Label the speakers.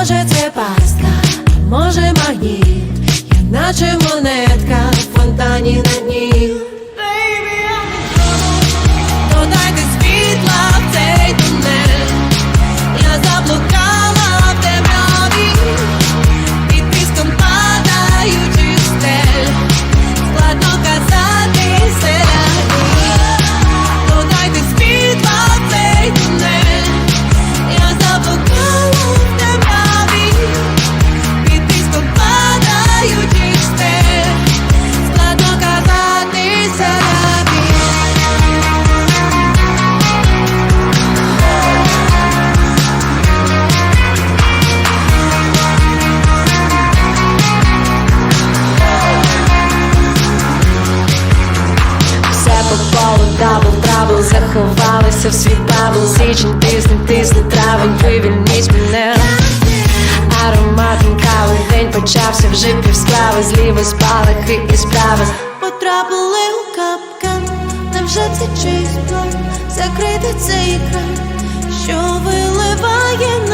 Speaker 1: Може, це пастка, може магніт, я наче монетка в фонтані на дні. Все по дабл, трабл Заховалися в свій бабл. Січень тисне, тисне травень Вивільніть мене. Ароматом кави День почався вже пів справи. Зліва спалахи і справи.
Speaker 2: Потрапили у капкан, невже це чийсь план Закрити цей екран, що виливає